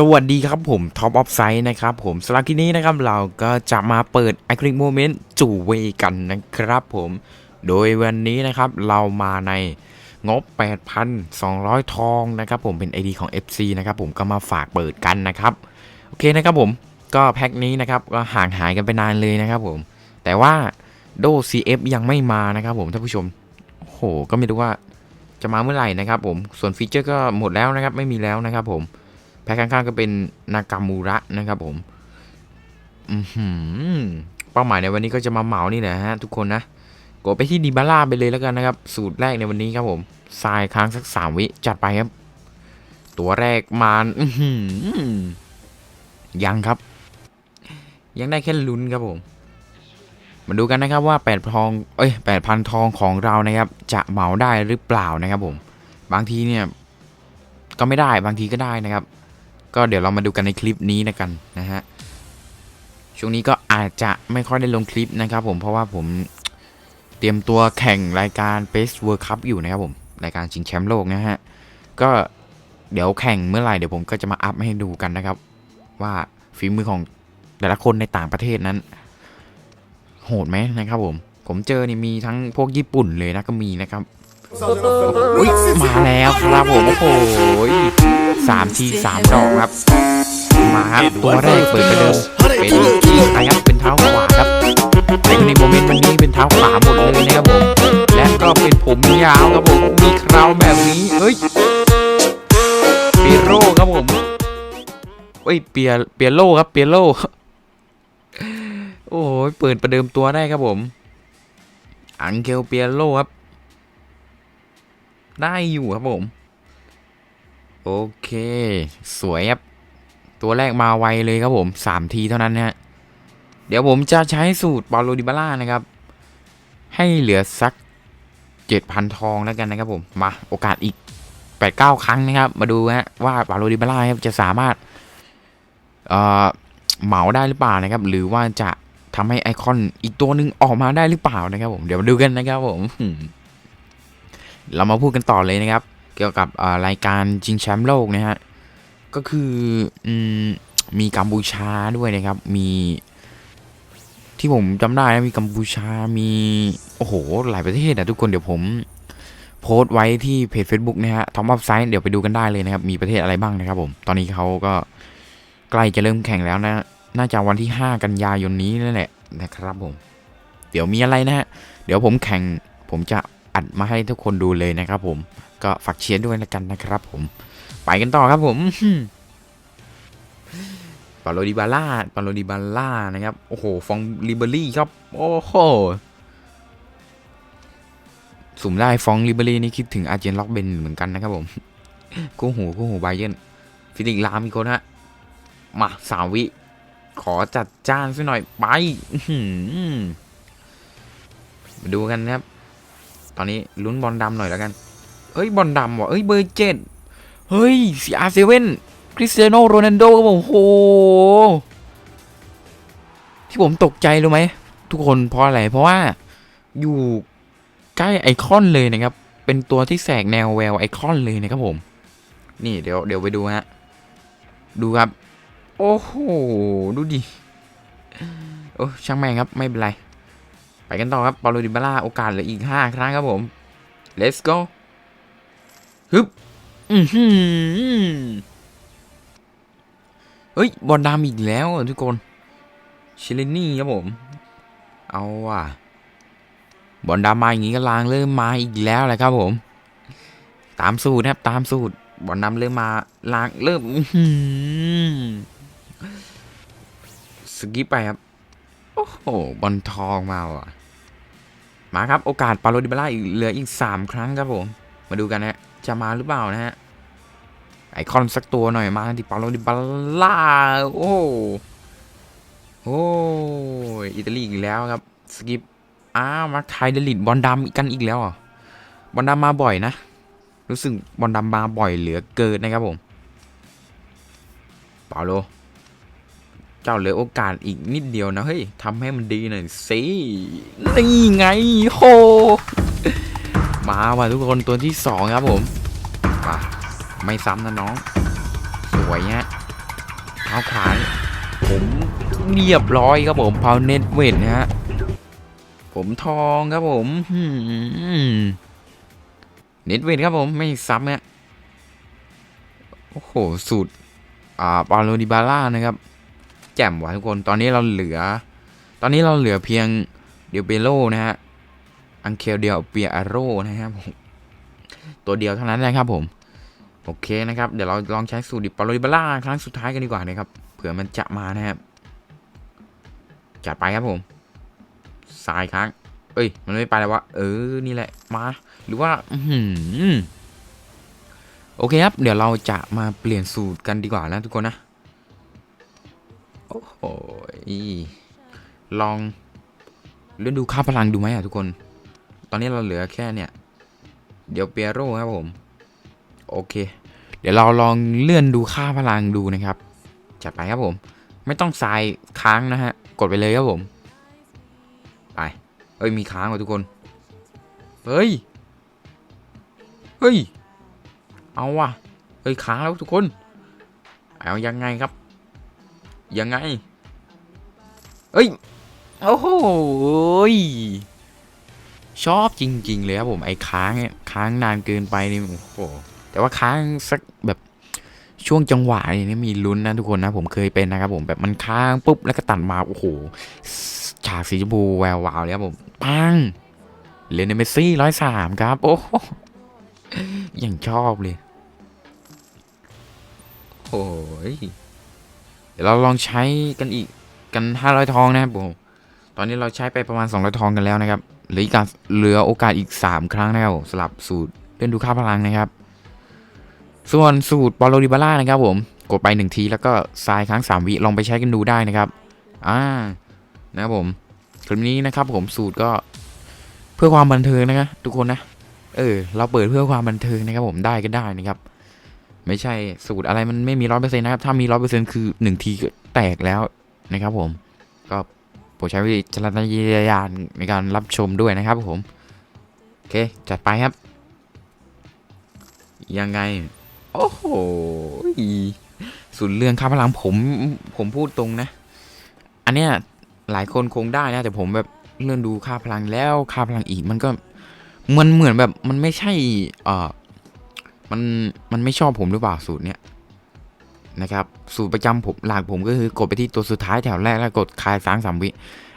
สวัสดีครับผมท็อปออฟไซด์นะครับผมสำหรับคลิปนี้นะครับเราก็จะมาเปิด i c o n i c Moment จู่เวกันนะครับผมโดยวันนี้นะครับเรามาในงบ 8,200 ทองนะครับผมเป็น ID ของ FC นะครับผมก็มาฝากเปิดกันนะครับ โอเคนะครับผมก็แพ็คนี้นะครับก็ห่างหายกันไปนานเลยนะครับผม แต่ว่าโด CF ยังไม่มานะครับผมท่านผู้ชมโหก็ไม่รู้ว่าจะมาเมื่อไหร่นะครับผมส่วนฟีเจอร์ก็หมดแล้วนะครับไม่มีแล้วนะครับผม แพ็คข้างๆก็เป็นนากามูระนะครับผมอือหือเป้าหมายในวันนี้ก็จะมาเหมานี่แหละฮะทุกคนนะกดไปที่ดีบาร่าไปเลยแล้วกันนะครับ สูตรแรกในวันนี้ครับผมทรายค้างสักสามวิจัดไปครับ ตัวแรกมาอื้อหือยังครับ ยังได้แค่ลุ้นครับผม มาดูกันนะครับว่า8ทอง เอ้ย8,000ทองของเรานะครับ จะเหมาได้หรือเปล่านะครับผม บางทีเนี่ย ก็ไม่ได้บางทีก็ได้นะครับ ก็เดี๋ยวเรามาดูกันในคลิปนี้นะกันนะฮะช่วงนี้ก็อาจจะไม่ค่อยได้ลงคลิปนะครับผมเพราะว่าผมเตรียมตัวแข่งรายการ Best World Cup อยู่นะครับผมรายการชิงแชมป์โลกนะฮะก็เดี๋ยวแข่งเมื่อไหร่เดี๋ยวผมก็จะมาอัพให้ดูกันนะครับ ว่าฝีมือของแต่ละคนในต่างประเทศนั้น โหดไหมนะครับผมผมเจอนี่มีทั้งพวกญี่ปุ่นเลยนะก็มีนะครับ อุ้ยมาแล้วครับผมโอ้โหสามทีสามดอกครับ มาครับตัวแรกเปิดประเดิมเป็นที่ใครครับเป็นเท้าขวาครับในในโมเมนต์วันนี้เป็นเท้าขวาหมดเลยนะครับผมและก็เป็นผมยาวครับผมมีคราวแบบนี้เฮ้ยเปียโร่ครับผมเอ้ยเปียเปียโร่ครับเปียโร่โอ้โหเปิดประเดิมตัวได้ครับผม อังเกลเปียโร่ครับ ได้อยู่ครับผม โอเค สวยครับ ตัวแรกมาไวเลยครับผมสามทีเท่านั้นนะฮะ เดี๋ยวผมจะใช้สูตรบอลโลดิบาร่านะครับ ให้เหลือสักเจ็ดพันทองแล้วกันนะครับผม มาโอกาสอีกแปดเก้าครั้งนะครับ มาดูฮะว่าบอลโลดิบาร่าจะสามารถเอ่อเหมาได้หรือเปล่านะครับ หรือว่าจะทำให้ไอคอนอีกตัวหนึ่งออกมาได้หรือเปล่านะครับผม เดี๋ยวมาดูกันนะครับผม เรามาพูดกันต่อเลยนะครับ เกี่ยวกับรายการชิงแชมป์โลกนะฮะก็คืออมมีกัมพูชาด้วยนะครับ มี ที่ผมจำได้นะมีกัมพูชามีโอ้โห หลายประเทศอะทุกคนเดี๋ยวผมโพสต์ไว้ที่เพจ Facebook นะฮะทอมอัพไซด์เดี๋ยวไปดูกันได้เลยนะครับ มีประเทศอะไรบ้างนะครับผมตอนนี้เขาก็ใกล้จะเริ่มแข่งแล้วนะ น่าจะวันที่ 5 กันยายนนี้นั่นแหละนะครับผม เดี๋ยวมีอะไรนะฮะ เดี๋ยวผมแข่งผมจะ อัดมาให้ทุกคนดูเลยนะครับผมก็ฝากเชียร์ด้วยแล้วกันนะครับผม ไปกันต่อครับผมปาโลดิบาร่าปาโลดิบาร่านะครับ โอ้โห ฟองลิเบอรี่ครับ โอ้โห สุ่มได้ฟองลิเบอรี่นี่คิดถึงอาเจนล็อกเบนเหมือนกันนะครับผม กู้หูกู้หูไบเยนฟิลิกลามอีกคนฮะ มาสาวิ ขอจัดจ้านสักหน่อยไปมาดูกันนะครับ ตอนนี้ลุ้นบอลดำหน่อยแล้วกัน เอ้ยบอลดำว่ะเอ้ยเบอร์เจ็ดเฮ้ยซีอาร์เซเว่นคริสเตียโนโรนัลโดครับผมโอ้โห ที่ผมตกใจรู้ไหม ทุกคนเพราะอะไร เพราะว่าอยู่ใกล้ไอคอนเลยนะครับ เป็นตัวที่แสกแนวแววไอคอนเลยนะครับผม นี่เดี๋ยวเดี๋ยวไปดูฮะ ดูครับ โอ้โห ดูดิ โอ้ช่างแม่งครับ ไม่เป็นไร ไปกันต่อครับปาโลดิบาร่าโอกาสเหลืออีก 5 ครั้งครับผม let's go ฮึบอือหือเฮ้ย บอลดำอีกแล้วทุกคนชิลินี่ครับผม เอาว่ะ บอลดำมาอย่างงี้ก็ลางเริ่มมาอีกแล้วแหละครับผม ตามสูตรนะครับ ตามสูตร บอลดำเริ่มมาลางเริ่มสกิปไปครับ โอ้โห บอลทองมาว่ะ มาครับ โอกาสปาโลดิบาร่าอีกเหลืออีก 3 ครั้งครับผม มาดูกันนะจะมาหรือเปล่านะฮะ ไอคอนสักตัวหน่อยมาดิปาโลดิบาร่า โอ้โอ้อิตาลีอีกแล้วครับ สกิป อ้าวมาไทยเดลิดบอลดำกันอีกแล้วอะบอลดำมาบ่อยนะ รู้สึกบอลดำมาบ่อยเหลือเกินนะครับผมปาโล เจ้าเหลือโอกาสอีกนิดเดียวนะ เฮ้ยทำให้มันดีหน่อยสินี่ไงโหมาว่ะทุกคนตัวที่สองครับผมมาไม่ซ้ำนะน้อง สวยฮะเท้าขวาผมเรียบร้อยครับผมเผาเน็ตเวทนะฮะผมทองครับผมหืมเน็ตเวทครับผมไม่ซ้ำฮะโอ้โหสูตรอ่าปาโลดิบาร่านะครับ แจ่มว่ะทุกคน ตอนนี้เราเหลือ ตอนนี้เราเหลือเพียงเดียวเบโลนะฮะ อังเคลเดียวเปียอาโรนะครับผม ตัวเดียวเท่านั้นนะครับผม โอเคนะครับ เดี๋ยวเราลองใช้สูตรดิปาโลดิบาร่าครั้งสุดท้ายกันดีกว่านะครับ เผื่อมันจะมานะครับจัดไปครับผมสายค้าง เอ้ย มันไม่ไปแล้ววะ เออ นี่แหละ มา หรือว่า อืโอเคครับ เดี๋ยวเราจะมาเปลี่ยนสูตรกันดีกว่านะทุกคนนะ โอ้โหลองเลื่อนดูค่าพลังดูไหมอะทุกคน ตอนนี้เราเหลือแค่เนี่ย เดี๋ยวเปียโร่ครับผม โอเค เดี๋ยวเราลองเลื่อนดูค่าพลังดูนะครับ จัดไปครับผม ไม่ต้องทรายค้างนะฮะ กดไปเลยครับผม ไป เอ้ยมีค้างว่ะทุกคน เฮ้ย เฮ้ย เอาว่ะเฮ้ยค้างแล้วทุกคน เอายังไงครับ ยังไง เอ้ย โอ้โหยชอบจริง ๆ เลยครับผมไอ้ค้างเนี่ยค้างนานเกินไปนี่โอ้โหแต่ว่าค้างสักแบบช่วงจังหวะนี่มีลุ้นนะทุกคนนะ ผมเคยเป็นนะครับผมแบบมันค้างปุ๊บแล้วก็ตัดมาโอ้โหฉากสีชมพูแวววาวเลยครับผมปังเลนเมสซี่ร้อยสามครับโอ้โหยังชอบเลย โอ้ย เดี๋ยวเราลองใช้กันอีกกัน 500 ทองนะครับผม ตอนนี้เราใช้ไปประมาณ 200 ทองกันแล้วนะครับ เหลืออีกการเหลือโอกาสอีก 3 ครั้งนะครับสลับสูตรเล่นดูค่าพลังนะครับ ส่วนสูตรปอลโลดิบาร่านะครับผม กดไป 1 ทีแล้วก็ทรายค้าง3 วิ ลองไปใช้กันดูได้นะครับ อ่า นะครับผม คลิปนี้นะครับผมสูตรก็เพื่อความบันเทิงนะครับทุกคนนะ เออ เราเปิดเพื่อความบันเทิงนะครับผมได้ก็ได้นะครับ ไม่ใช่สูตรอะไรมันไม่มีร้อยเปอร์เซ็นต์นะครับ ถ้ามีร้อยเปอร์เซ็นต์คือหนึ่งทีก็แตกแล้วนะครับผม ก็โปรดใช้วิจารณญาณในการรับชมด้วยนะครับผม โอเค จัดไปครับ ยังไง โอ้โหสูตรเรื่องค่าพลังผมผมพูดตรงนะ อันเนี้ยหลายคนคงได้นะ แต่ผมแบบเลื่อนดูค่าพลังแล้วค่าพลังอีกมันก็มันเหมือนแบบมันไม่ใช่เอ่อ มันมันไม่ชอบผมหรือเปล่าสูตรเนี้ยนะครับสูตรประจำผมหลักผมก็คือกดไปที่ตัวสุดท้ายแถวแรกแล้วกดคลายสางสามวิ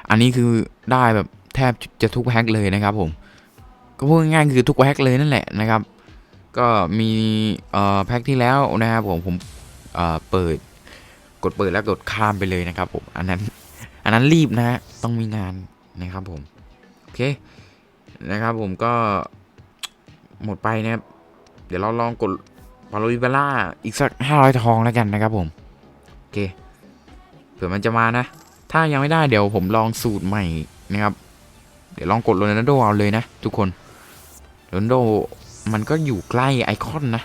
อันนี้คือได้แบบแทบจะทุกแฮกเลยนะครับผมก็พูดง่ายๆคือทุกแฮกเลยนั่นแหละนะครับ ก็มีเอ่อแพ็กที่แล้วนะครับผมผมเอ่อเปิดกดเปิดแล้วกดข้ามไปเลยนะครับผมอันนั้นอันนั้นรีบนะฮะต้องมีงานนะครับผมโอเคนะครับผมก็หมดไปนะครับ เดี๋ยวเราลองกดปาโลวิบาร่าอีกสักห้าร้อยทองแล้วกันนะครับผม โอเค เผื่อมันจะมานะ ถ้ายังไม่ได้เดี๋ยวผมลองสูตรใหม่นะครับ เดี๋ยวลองกดโรนัลโดเอาเลยนะ ทุกคนโรนัลโดมันก็อยู่ใกล้ไอคอนนะ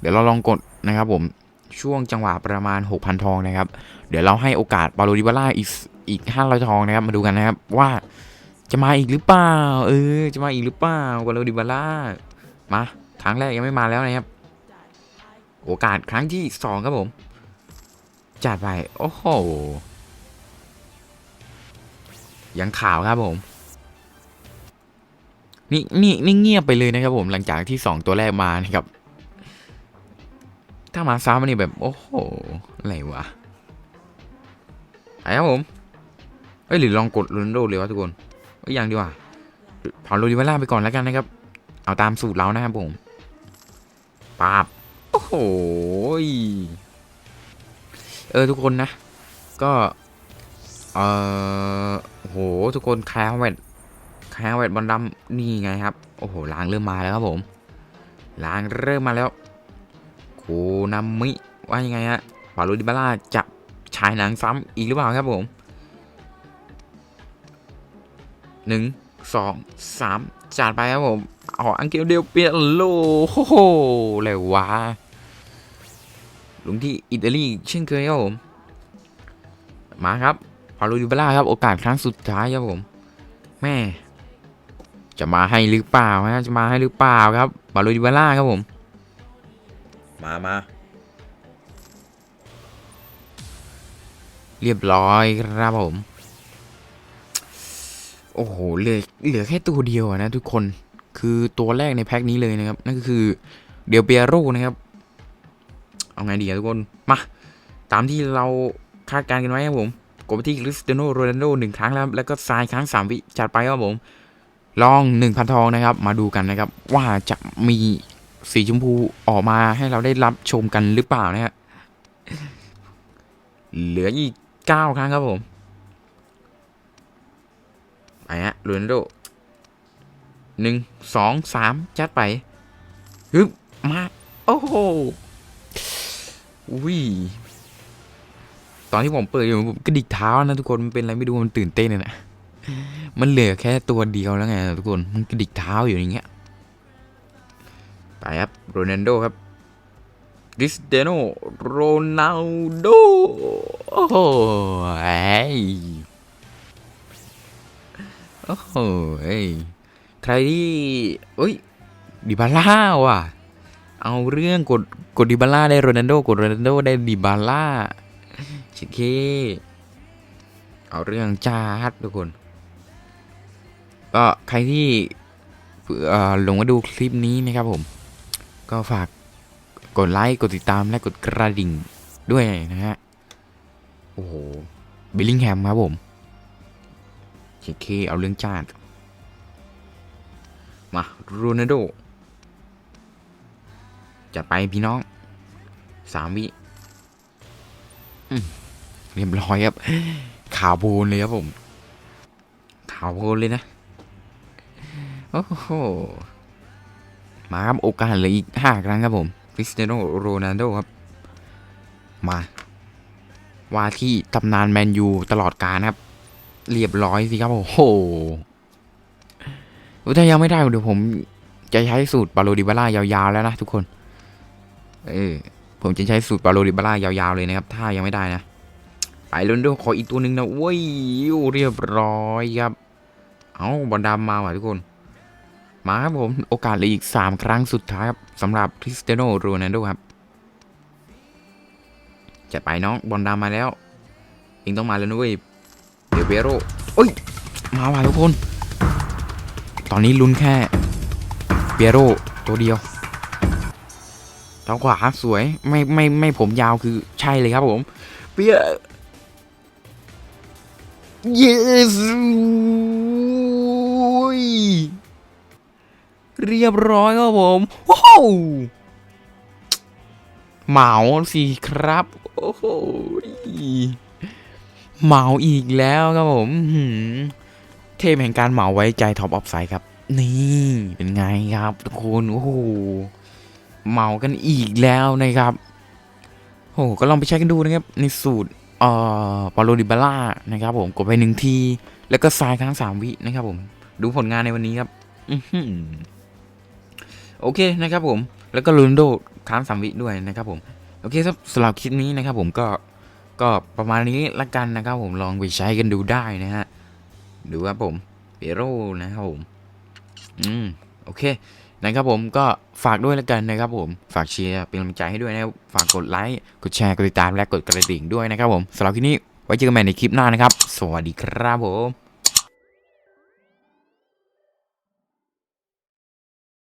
เดี๋ยวเราลองกดนะครับผมช่วงจังหวะประมาณ 6,000 ทองนะครับ เดี๋ยวเราให้โอกาสปาโลดิบาร่าอีกอีก 500 ทองนะครับ มาดูกันนะครับว่าจะมาอีกหรือเปล่า เออ จะมาอีกหรือเปล่าปาโลดิบาร่ามา ครั้งแรกยังไม่มาแล้วนะครับ โอกาสครั้งที่สองครับผม จัดไป โอ้โห ยังข่าวครับผม นี่นี่นี่เงียบไปเลยนะครับผมหลังจากที่สองตัวแรกมานะครับ ถ้ามาซ้ำนี่แบบ โอ้โห อะไรวะไอ้ครับผม เอ้ยหรือลองกดโรนโดเลยวะทุกคนเอ้ยยังดีกว่าเผาโรดิวาร่าไปก่อนแล้วกันนะครับ เอาตามสูตรเรานะครับผม ปาบโอ้โหเออทุกคนนะ ก็เออโอ้โหทุกคนแคร์แวดแคร์แวดบอลดำนี่ไงครับ โอ้โหล้างเริ่มมาแล้วครับผมล้างเริ่มมาแล้วโคนามิว่ายังไงฮะปาโลดิบาร่าจะฉายหนังซ้ำอีกหรือเปล่าครับผมหนึ่งสองสาม จัดไปครับผมอ๋ออังเกลเดียวเปียโลโอ้โหเลยวะลงที่อิตาลีเช่นเคยครับผม มาครับพาโลดิบาร่าครับโอกาสครั้งสุดท้ายครับผม แม่ จะมาให้หรือเปล่าฮะจะมาให้หรือเปล่าครับพาโลดิบาร่าครับผม มามาเรียบร้อยครับผม โอ้โหเหลือเหลือแค่ตัวเดียวนะทุกคนคือตัวแรกในแพ็คนี้เลยนะครับ นั่นก็คือเดียวเปียโรนะครับ เอาไงดีอะทุกคน มา ตามที่เราคาดการณ์กันไว้ครับผมกดไปที่คริสเตียโนโรนัลโดหนึ่งครั้งแล้ว แล้วก็ทรายครั้งสามวิจัดไปครับผม ลองหนึ่งพันทองนะครับ มาดูกันนะครับ ว่าจะมีสีชมพูออกมาให้เราได้รับชมกันหรือเปล่านะฮะเหลืออีกเก้าครั้งครับผม ไปฮะโรนัลโดหนึ่งสองสามจัดไปฮึบมา โอ้โหอุ้ยตอนที่ผมเปิดอยู่ผมกระดิกเท้านะทุกคนมันเป็นอะไรไม่รู้มันตื่นเต้นเลยนะมันเหลือแค่ตัวเดียวแล้วไงทุกคนมันกระดิกเท้าอยู่อย่างเงี้ยไปครับโรนัลโดครับริสเตียโนโรนัลโดโอ้โห โอ้โหเอ้ยใครที่เอ้ยดิบาล่าว่ะ เอาเรื่องกดกดดิบาล่าได้โรนัลโดกดโรนัลโดได้ดิบาล่าชิเค เอาเรื่องจ้าดทุกคน ก็ใครที่เอ่อลงมาดูคลิปนี้นะครับผม ก็ฝากกดไลค์ กดติดตามและกดกระดิ่งด้วยนะฮะ โอ้โหบิลลิงแฮมครับผม เคเอาเรื่องจ้าดมาโรนัลโดจัดไปพี่น้องสามวิเรียบร้อยครับ ขาวโพลนเลยครับผม ขาวโพลนเลยนะ โอ้โห มาครับ โอกาสเหลืออีกห้าครั้งครับผมคริสเตียโนโรนัลโดครับ มา ว่าที่ตำนานแมนยูตลอดกาลครับ เรียบร้อยสิครับ โอ้โหถ้ายังไม่ได้เดี๋ยวผมจะใช้สูตรปาโลดิบาร่ายาวๆแล้วนะทุกคน เออ ผมจะใช้สูตรปาโลดิบาร่ายาวๆเลยนะครับ ถ้ายังไม่ได้นะไปลุ้นด้วยขออีกตัวหนึ่งนะเว้ยเรียบร้อยครับ เอาบอลดำมาว่ะทุกคน มาครับผม โอกาสเหลืออีก 3 ครั้งสุดท้ายครับสำหรับคริสเตียโนโรนัลโดครับจัดไปน้องบอลดำมาแล้วเองต้องมาแล้วนะเว้ย เดี๋ยวเบโรโอ้ย มาว่ะทุกคน ตอนนี้ลุ้นแค่เบโรตัวเดียวทางขวาสวยไม่ไม่ไม่ผมยาวคือใช่เลยครับผม เปีย yes เรียบร้อยครับผมว้าวเหมาสิครับ โอ้โห เหมาอีกแล้วครับผมเทพแห่งการเหมาไว้ใจท็อปออฟไซด์ครับ นี่เป็นไงครับทุกคนโอ้โหเหมากันอีกแล้วนะครับโอ้หก็ลองไปใช้กันดูนะครับ ในสูตรเอ่อปาโลดิบาร่านะครับ ผมกดไปหนึ่งที แล้วก็ทรายครั้งสามวินะครับ ผม ดูผลงานในวันนี้ครับโอเคนะครับ ผม แล้วก็ลูนโดครั้งสามวิด้วยนะครับ ผม โอเคสำหรับคลิปนี้นะครับ ผมก็ ก็ประมาณนี้ละกันนะครับผมลองไปใช้กันดูได้นะฮะดูครับผมเปโร่นะครับผมอืมโอเคนะครับผมก็ฝากด้วยละกันนะครับผมฝากเชียร์เป็นกำลังใจให้ด้วยนะฝากกดไลค์กดแชร์กดติดตามและกดกระดิ่งด้วยนะครับผมสำหรับที่นี้ไว้เจอกันใหม่ในคลิปหน้านะครับ สวัสดีครับผม